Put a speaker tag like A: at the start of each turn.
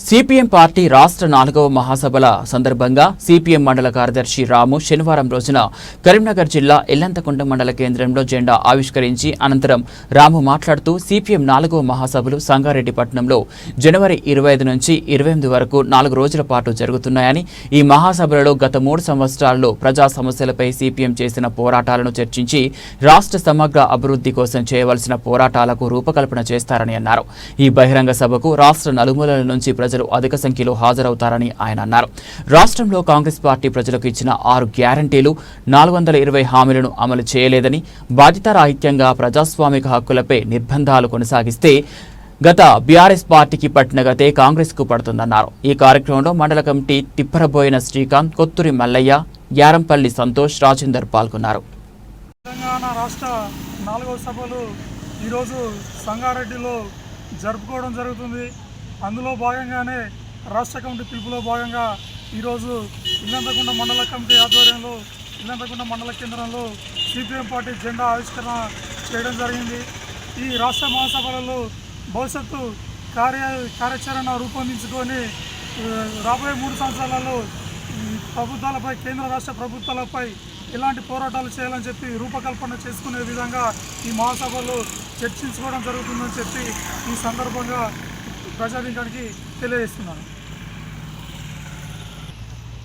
A: CPM party రాష్ట్ర నాలుగవ మహాసభల సందర్భంగా సిపిఎం మండల కార్యదర్శి రాము శనివారం రోజున కరీంనగర్ జిల్లా ఎల్లంతకుంట మండల కేంద్రంలో జెండా ఆవిష్కరించి అనంతరం రాము మాట్లాడుతూ సిపిఎం నాలుగవ మహాసభలు సంగారెడ్డిపట్నంలో జనవరి ఇరవై ఐదు నుంచి ఇరవై ఎనిమిది వరకు నాలుగు రోజుల పాటు జరుగుతున్నాయని ఈ మహాసభలలో గత మూడు సంవత్సరాల్లో ప్రజా సమస్యలపై సిపిఎం చేసిన పోరాటాలను చర్చించి రాష్ట్ర సమగ్ర అభివృద్ధి కోసం చేయవలసిన పోరాటాలకు రూపకల్పన చేస్తారని అన్నారు. ఈ బహిరంగ సభకు రాష్ట్ర నలుమూలల నుంచి ప్రజలు అధిక సంఖ్యలో హాజరవుతారని ఆయన అన్నారు. రాష్ట్రంలో కాంగ్రెస్ పార్టీ ప్రజలకు ఇచ్చిన ఆరు గ్యారంటీలు నాలుగు వందల ఇరవై హామీలను అమలు చేయలేదని బాధ్యతారాహిత్యంగా ప్రజాస్వామిక హక్కులపై నిర్బంధాలు కొనసాగిస్తే గత బీఆర్ఎస్ పార్టీకి పట్టిన గతే కాంగ్రెస్కు పడుతుందన్నారు. ఈ కార్యక్రమంలో మండల కమిటీ తిప్పరబోయిన శ్రీకాంత్ కొత్తూరి మల్లయ్య యారంపల్లి సంతోష్ రాజేందర్ పాల్గొన్నారు.
B: తెలంగాణ రాష్ట్ర నాలుగవ సభలు ఈరోజు సంగారెడ్డిలో జరుపుకోవడం జరుగుతుంది. అందులో భాగంగానే రాష్ట్ర కమిటీ పిలుపులో భాగంగా ఈరోజు ఇల్లంతకుంట మండల కమిటీ ఆధ్వర్యంలో ఇల్లంతకుంట మండల కేంద్రంలో సిపిఎం పార్టీ జెండా ఆవిష్కరణ చేయడం జరిగింది. ఈ రాష్ట్ర మహాసభలలో భవిష్యత్తు కార్య కార్యాచరణ రూపొందించుకొని రాబోయే మూడు సంవత్సరాలలో ప్రభుత్వాలపై కేంద్ర రాష్ట్ర ప్రభుత్వాలపై ఎలాంటి పోరాటాలు చేయాలని చెప్పి రూపకల్పన చేసుకునే విధంగా ఈ మహాసభలో చర్చించుకోవడం జరుగుతుందని చెప్పి ఈ సందర్భంగా ప్రజానీకానికి తెలియజేస్తున్నాను.